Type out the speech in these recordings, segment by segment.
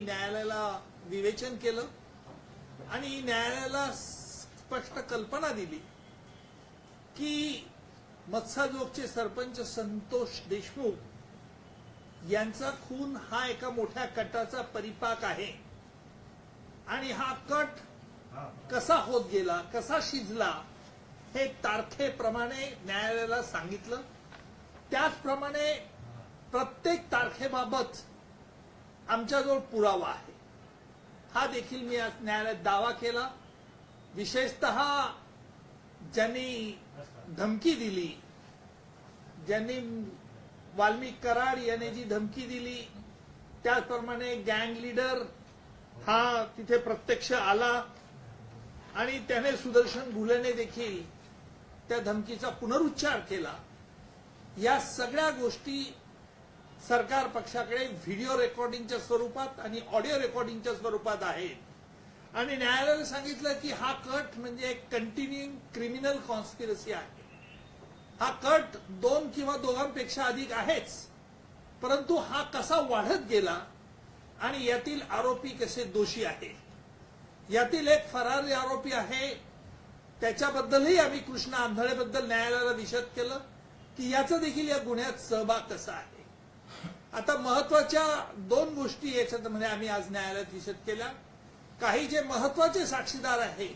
न्यायालयाला विवेचन केलं आणि न्यायालयाला स्पष्ट कल्पना दिली की मत्साजोगचे सरपंच संतोष देशमुख यांचा खून हा एका मोठ्या कटाचा परिपाक आहे. आणि हा कट कसा होत गेला कसा शिजला हे तारखेप्रमाणे न्यायालयाला सांगितलं. त्याचप्रमाणे प्रत्येक तारखेबाबत आमच्याजवळ पुरावा आहे. हा देखील मी आज न्यायालयात दावा केला. विशेषतः ज्यांनी धमकी दिली ज्यांनी वाल्मिक कराड याने जी धमकी दिली त्याचप्रमाणे गँग लीडर हा तिथे प्रत्यक्ष आला आणि त्याने सुदर्शन घुलेने देखील त्या धमकीचा पुनरुच्चार केला. या सगळ्या गोष्टी सरकार पक्षाकडे व्हिडिओ रेकॉर्डिंगच्या स्वरूपात आणि ऑडिओ रेकॉर्डिंगच्या स्वरूपात आहेत आणि न्यायालयाने सांगितलं की हा कट म्हणजे एक कंटिन्युइंग क्रिमिनल कॉन्स्पिरसी आहे. हा कट दोन किंवा दोघांपेक्षा अधिक आहेच. परंतु हा कसा वाढत गेला आणि यातील आरोपी कसे दोषी आहे यातील एक फरारी आरोपी आहे. त्याच्याबद्दलही आम्ही कृष्णा आंधळेबद्दल न्यायालयाला विशद केलं की याचा देखील या गुन्ह्यात सहभाग कसा आहे? आता महत्त्वाच्या दोन गोष्टी याच्यामध्ये आम्ही आज न्यायालयात निषेध केला. काही जे महत्त्वाचे साक्षीदार आहे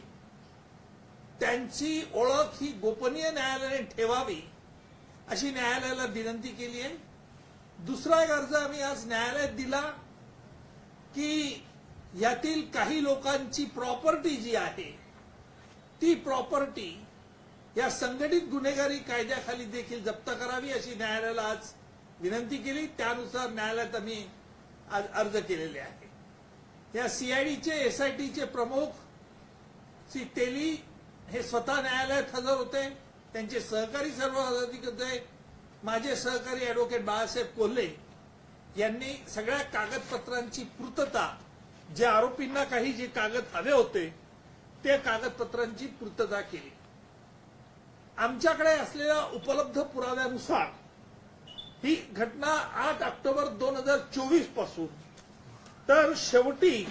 त्यांची ओळख ही गोपनीय न्यायालयाने ठेवावी अशी न्यायालयाला विनंती केली आहे. दुसरा एक अर्ज आम्ही आज न्यायालयात दिला की यातील काही लोकांची प्रॉपर्टी जी आहे ती प्रॉपर्टी या संघटित गुन्हेगारी कायद्याखाली देखील जप्त करावी अशी न्यायालयाला आज विनंती केली त्यानुसार न्यायालयात आम्ही आज अर्ज केलेले आहे. या सीआयडीचे एसआयटीचे प्रमुख श्री तेली हे स्वतः न्यायालयात हजर होते. त्यांचे सहकारी सर्व हजर होते. माझे सहकारी अॅडव्होकेट बाळासाहेब कोल्हे यांनी सगळ्या कागदपत्रांची पूर्तता जे आरोपींना काही जे कागद हवे होते ते कागदपत्रांची पूर्तता केली. आमच्याकडे असलेल्या उपलब्ध पुराव्यानुसार ही घटना आठ ऑक्टोबर दोन हजार चोवीसपासून. तर शेवटी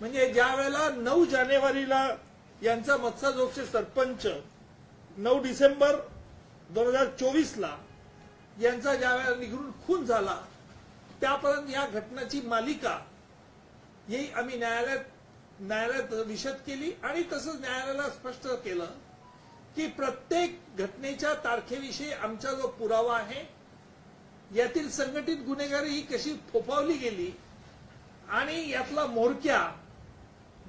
म्हणजे ज्या वेळेला नऊ जानेवारीला यांचा मत्सा मत्साजोगचे सरपंच नऊ डिसेंबर दोन हजार चोवीसला यांचा ज्या वेळेला निघून खून झाला त्यापर्यंत या घटनेची मालिका ही आम्ही न्यायालयात न्यायालयात विशद केली आणि तसंच न्यायालयाला स्पष्ट केलं की प्रत्येक घटनेच्या तारखेविषयी आमचा जो पुरावा आहे यातील संघटित गुन्हेगारी ही कशी फोफावली गेली आणि यातला मोरक्या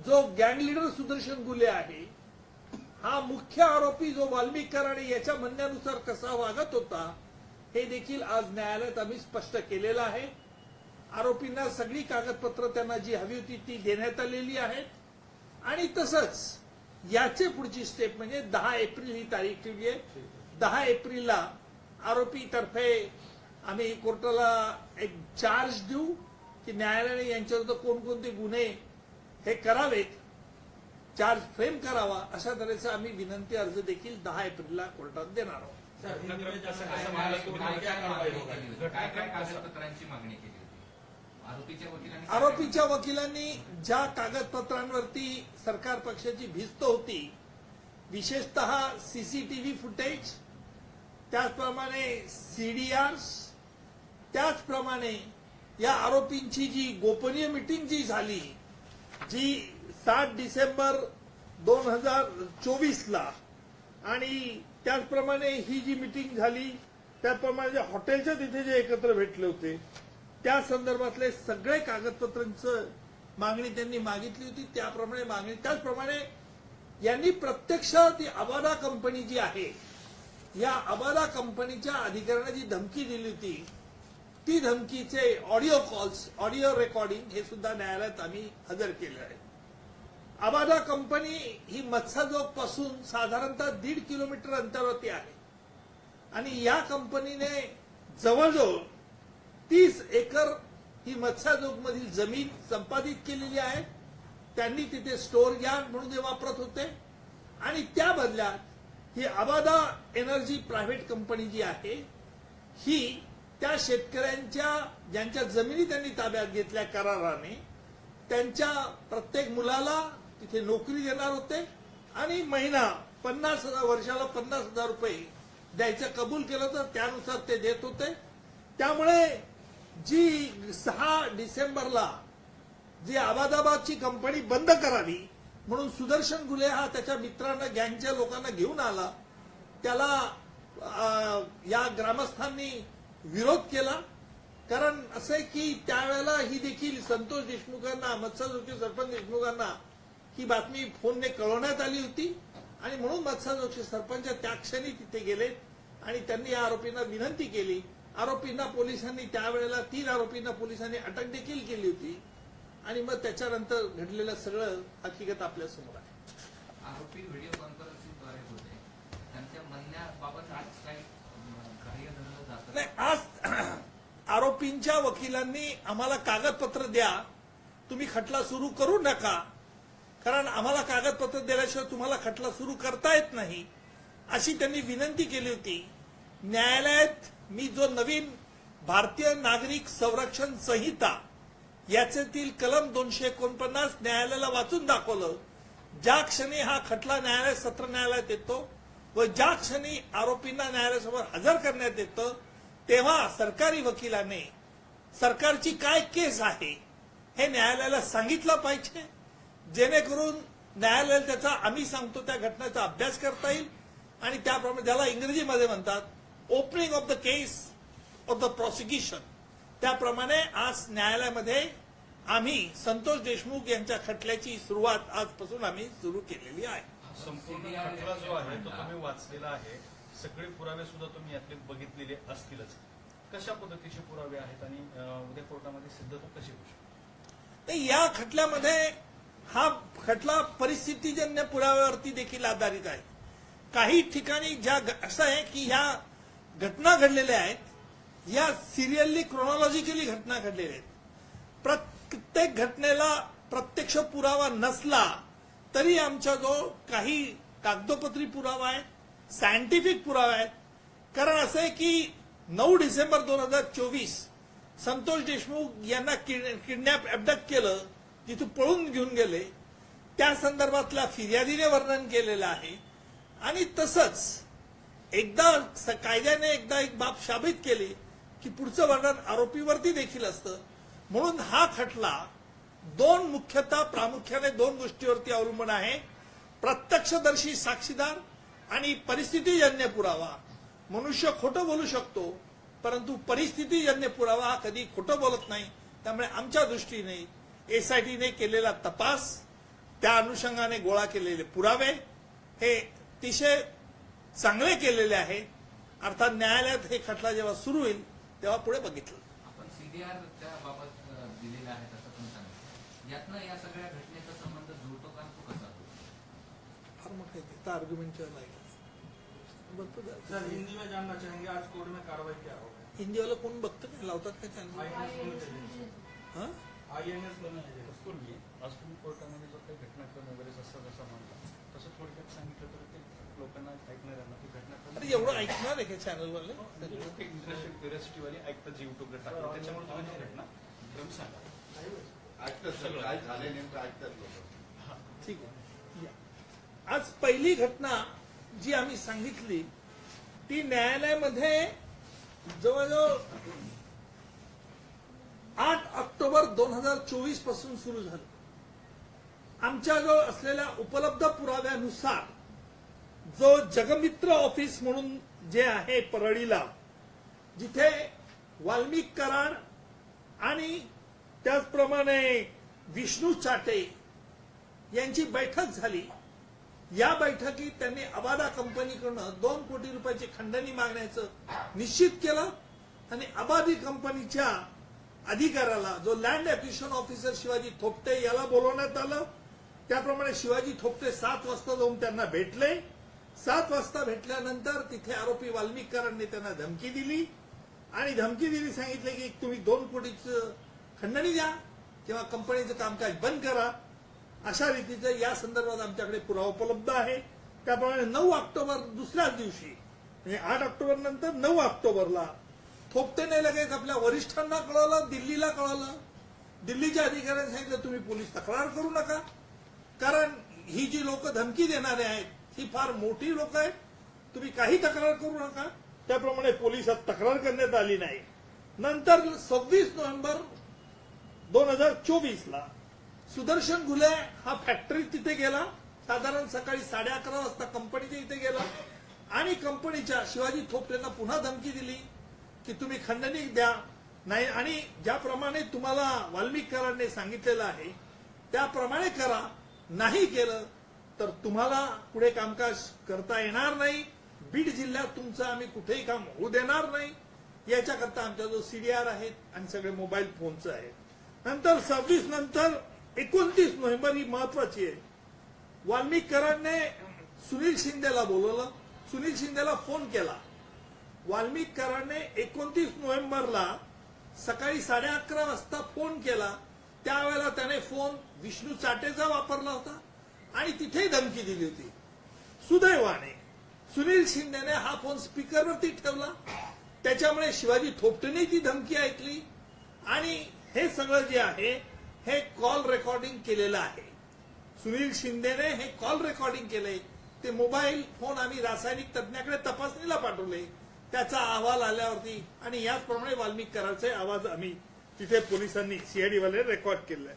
जो गँग लिडर सुदर्शन गुले आहे हा मुख्य आरोपी जो वाल्मिक आणि याच्या म्हणण्यानुसार कसा वागत होता हे देखील आज न्यायालयात आम्ही स्पष्ट केलेलं आहे. आरोपींना सगळी कागदपत्र त्यांना जी हवी होती ती देण्यात आलेली आहेत. आणि तसंच याचे पुढची स्टेप म्हणजे दहा एप्रिल ही तारीख ठेवली आहे. दहा एप्रिलला आरोपी तर्फे आम्ही कोर्टाला एक चार्ज देऊ की न्यायालयाने यांच्याविरुद्ध कोणकोणते गुन्हे हे करावेत चार्ज फ्रेम करावा अशा तऱ्हेचा आम्ही विनंती अर्ज देखील दहा एप्रिलला कोर्टात देणार आहोत. काय काय कागदपत्रांची मागणी केली होती? आरोपीच्या वकिलांनी आरोपीच्या वकिलांनी ज्या कागदपत्रांवरती सरकार पक्षाची भिस्त होती विशेषतः सीसीटीव्ही फुटेज त्याचप्रमाणे सीडीआर्स त्याचप्रमाणे या आरोपींची जी गोपनीय मिटिंग जी झाली जी सात डिसेंबर दोन हजार चोवीसला आणि त्याचप्रमाणे ही जी मिटिंग झाली त्याचप्रमाणे जे हॉटेलच्या तिथे जे एकत्र भेटले होते त्या संदर्भातले सगळे कागदपत्रांचं मागणी त्यांनी मागितली होती. त्याप्रमाणे मागणी त्याचप्रमाणे यांनी प्रत्यक्ष ती अबादा कंपनी जी आहे या अबादा कंपनीच्या अधिकाऱ्यांना जी धमकी दिली होती ती धमकीचे ऑडिओ कॉल्स ऑडिओ रेकॉर्डिंग हे सुद्धा न्यायालयात आम्ही हजर केले आहे. अबादा कंपनी ही मत्स्यजोगपासून साधारणतः दीड किलोमीटर अंतरावरती आहे. आणि या कंपनीने जवळजवळ तीस एकर ही मत्स्यजोग मधील जमीन संपादित केलेली आहे. त्यांनी तिथे स्टोर यार्ड म्हणून ते वापरत होते. आणि त्या बदल्यात ही अबाधा एनर्जी प्रायव्हेट कंपनी जी आहे ही त्या शेतकऱ्यांच्या ज्यांच्या जमिनी त्यांनी ताब्यात घेतल्या कराराने त्यांच्या प्रत्येक मुलाला तिथे नोकरी देणार होते आणि महिना पन्नास हजार वर्षाला पन्नास हजार रुपये द्यायचं कबूल केलं तर त्यानुसार ते देत होते. त्यामुळे जी सहा डिसेंबरला जी अहमदाबादची कंपनी बंद करावी म्हणून सुदर्शन घुले हा त्याच्या मित्रांना गँगच्या लोकांना घेऊन आला. त्याला या ग्रामस्थांनी विरोध केला. कारण असं आहे की त्यावेळेला ही देखील संतोष देशमुखांना मत्स्यजोशी सरपंच देशमुखांना ही बातमी फोनने कळवण्यात आली होती. आणि म्हणून मत्स्यजोशी सरपंच त्या क्षणी तिथे गेले आणि त्यांनी या आरोपींना विनंती केली. आरोपींना पोलिसांनी त्यावेळेला तीन आरोपींना पोलिसांनी अटक देखील केली होती. आणि मग त्याच्यानंतर घडलेलं सगळं हकीकत आपल्यासमोर आहे. आरोपी व्हिडिओ कॉन्फरन्सिंगद्वारे होते. त्यांच्या म्हणण्याबाबत आज नाही आज आरोपींच्या वकिलांनी आम्हाला कागदपत्र द्या. तुम्ही खटला सुरू करू नका. कारण आम्हाला कागदपत्र दिल्याशिवाय तुम्हाला खटला सुरू करता येत नाही. अशी त्यांनी विनंती केली होती. न्यायालयात मी जो नवीन भारतीय नागरिक संरक्षण संहिता याच्यातील कलम दोनशे एकोणपन्नास न्यायालयाला वाचून दाखवलं. ज्या क्षणी हा खटला न्यायालय सत्र न्यायालयात येतो व ज्या क्षणी आरोपींना न्यायालयासमोर हजर करण्यात येतं तेव्हा सरकारी वकिलाने सरकारची काय केस आहे हे न्यायालयाला सांगितलं पाहिजे जेणेकरून न्यायालयाला त्याचा आम्ही सांगतो त्या घटनेचा अभ्यास करता येईल आणि त्याप्रमाणे ज्याला इंग्रजीमध्ये म्हणतात opening of the case of the prosecution त्याप्रमाणे आज न्यायालयामध्ये आम्ही संतोष देशमुख यांच्या खटल्याची सुरुवात आजपासून आम्ही सुरू केलेली आहे. संपूर्ण खटला जो आहे तो तुम्ही वाचलेला आहे. सगळे पुरावे सुद्धा तुम्ही यातले बघितलेले असतीलच. कशा पद्धतीचे पुरावे आहेत आणि उद्या कोर्टामध्ये सिद्ध तो कशी होऊ शकतो? तर या खटल्यामध्ये हा खटला परिस्थितीजन्य पुराव्यावरती देखील आधारित आहे. काही ठिकाणी ज्या असं आहे की ह्या घटना घडलेल्या आहेत या सिरियली क्रोनॉलॉजिकली घटना घडलेल्या आहेत. प्रत्येक घटनेला प्रत्यक्ष पुरावा नसला तरी आमच्याजवळ काही कागदोपत्री पुरावा आहे सायंटिफिक पुरावा आहेत. कारण असं आहे की नऊ डिसेंबर दोन हजार चोवीस संतोष देशमुख यांना किडनॅप अबडक्ट केलं तिथून पळून घेऊन गेले. त्या संदर्भातल्या फिर्यादीने वर्णन केलेलं आहे. आणि तसंच एकदा स- कायद्याने एकदा एक बाब शाबित केली की पुढचं वर्णन आरोपीवरती देखील असतं. म्हणून हा खटला दोन मुख्यतः प्रामुख्याने दोन गोष्टीवरती अवलंबून आहे. प्रत्यक्षदर्शी साक्षीदार आणि परिस्थितीजन्य पुरावा. मनुष्य खोटं बोलू शकतो परंतु परिस्थितीजन्य पुरावा हा कधी खोटं बोलत नाही. त्यामुळे आमच्या दृष्टीने एसआयटीने केलेला तपास त्या अनुषंगाने गोळा केलेले पुरावे हे अतिशय चांगले केलेले आहे. अर्थात न्यायालयात हे खटला जेव्हा सुरू होईल तेव्हा पुढे बघितलं. आपण सीडीआर त्या बाबत अं, दिलेला आहे असं पण सांगितलं. यातनं या सगळ्या घटनेचा संबंध जुळतो का तो कसा फार मोठं आहे ते भरपूर झालं. सर हिंदी में जानना चाहेंगे आज कोर्ट में कार्रवाई क्या होगा? हिंदीवाला कोण बघतं काय लावतात काय चॅनल हा? पूर्वी आज तुम्ही कोर्टामध्ये जो काही घटनाक्रम वगैरे जसा जसा मांडला तसं थोडक्यात सांगितलं तर ते लोकांना ऐकणाऱ्यांना ती घटनाक्रम अरे एवढं ऐकणार आहे का चॅनलवाले इंटरेस्टेड क्युरियोसिटीवाली ऐकतात जी युट्यूबला टाकतात. त्याच्यामुळे तुम्ही ती घटना क्रम सांगा. ऐकतात सगळं. काय झालंय नेमकं ऐकतात लोक. ठीक आहे. या. आज पहिली घटना जी आम्ही सांगितली ती न्यायालयामध्ये जवळजवळ आठ ऑक्टोबर दोन हजार चोवीसपासून सुरू झालं. आमच्याजवळ असलेल्या उपलब्ध पुराव्यानुसार जो जगमित्र ऑफिस म्हणून जे आहे परळीला जिथे वाल्मिक कराड आणि त्याचप्रमाणे विष्णू चाटे यांची बैठक झाली. या बैठकीत त्यांनी अबादा कंपनीकडनं दोन कोटी रुपयाची खंडणी मागण्याचं निश्चित केलं आणि अबादी कंपनीच्या अधिकाऱ्याला जो land acquisition officer Shivaji Thopte याला बोलवण्यात आलं. त्याप्रमाणे शिवाजी थोपटे सात वाजता जाऊन त्यांना भेटले. सात वाजता भेटल्यानंतर तिथे आरोपी वाल्मिकरांनी त्यांना धमकी दिली. आणि धमकी दिली सांगितले की तुम्ही दोन कोटीचं खंडणी द्या किंवा कंपनीचं कामकाज बंद करा. अशा रीतीचं या संदर्भात आमच्याकडे पुरावा उपलब्ध आहे. त्याप्रमाणे नऊ ऑक्टोबर दुसऱ्याच दिवशी म्हणजे आठ ऑक्टोबर नंतर नऊ ऑक्टोबरला थोपटेने लगेच आपल्या वरिष्ठांना कळवलं दिल्लीला कळवलं. दिल्लीच्या अधिकाऱ्यांनी सांगितलं तुम्ही पोलीस तक्रार करू नका. कारण ही जी लोक धमकी देणारे आहेत ही फार मोठी लोक आहेत. तुम्ही काही तक्रार करू नका. त्याप्रमाणे पोलिसात तक्रार करण्यात आली नाही. नंतर सव्वीस नोव्हेंबर दोन हजार चोवीसला सुदर्शन घुले हा फॅक्टरीत तिथे गेला. साधारण सकाळी साडे अकरा वाजता कंपनीच्या इथे गेला. आणि कंपनीच्या शिवाजी थोपटेंना पुन्हा धमकी दिली की तुम्ही खंडणी द्या. नाही आणि ज्याप्रमाणे तुम्हाला वाल्मिकरांनी सांगितलेलं आहे त्याप्रमाणे करा. नाही केलं तर तुम्हाला पुढे कामकाज करता येणार नाही. बीड जिल्ह्यात तुमचं आम्ही कुठेही काम होऊ देणार नाही. याच्याकरता आमच्या जो सीडीआर आहेत आणि सगळे मोबाईल फोनचं आहे नंतर सव्वीस नंतर एकोणतीस नोव्हेंबर ही महत्वाची आहे. वाल्मिकरांनी सुनील शिंदेला बोलवलं. सुनील शिंदेला फोन केला. वाल्मिकरांनी एकोणतीस नोव्हेंबरला सकाळी साडे अकरा वाजता फोन केला. त्यावेळेला त्याने फोन विष्णू चाटेचा वापरला होता आणि तिथेही धमकी दिली होती. सुदैवाने सुनील शिंदेने हा फोन स्पीकरवरती ठेवला. त्याच्यामुळे शिवाजी थोपटेने ती धमकी ऐकली. आणि हे सगळं जे आहे हे कॉल रेकॉर्डिंग केलेलं आहे. सुनील शिंदेने हे कॉल रेकॉर्डिंग केले ते मोबाईल फोन आम्ही रासायनिक तज्ञाकडे तपासणीला पाठवले. त्याचा अहवाल आल्यावरती आणि याचप्रमाणे वाल्मिक कराडचे आवाज आम्ही तिथे पोलिसांनी सीआयडी वाले रेकॉर्ड केले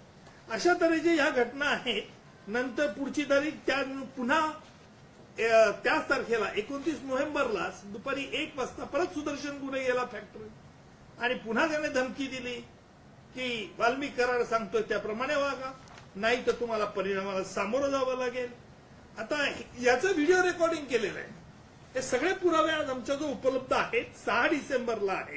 अशा तऱ्हेची ह्या घटना आहेत नंतर पुढची तारीख त्या पुन्हा त्याच तारखेला एकोणतीस नोव्हेंबरला दुपारी एक वाजता परत सुदर्शन गुन्हे गेला फॅक्टरी आणि पुन्हा त्याने धमकी दिली. की वाल्मिकी कराड सांगतोय त्याप्रमाणे वागा. नाही तर तुम्हाला परिणामाला सामोरं जावं लागेल. आता याचं व्हिडिओ रेकॉर्डिंग केलेलं आहे. हे सगळे पुरावे आज आमच्याजवळ उपलब्ध आहेत. सहा डिसेंबरला आहे.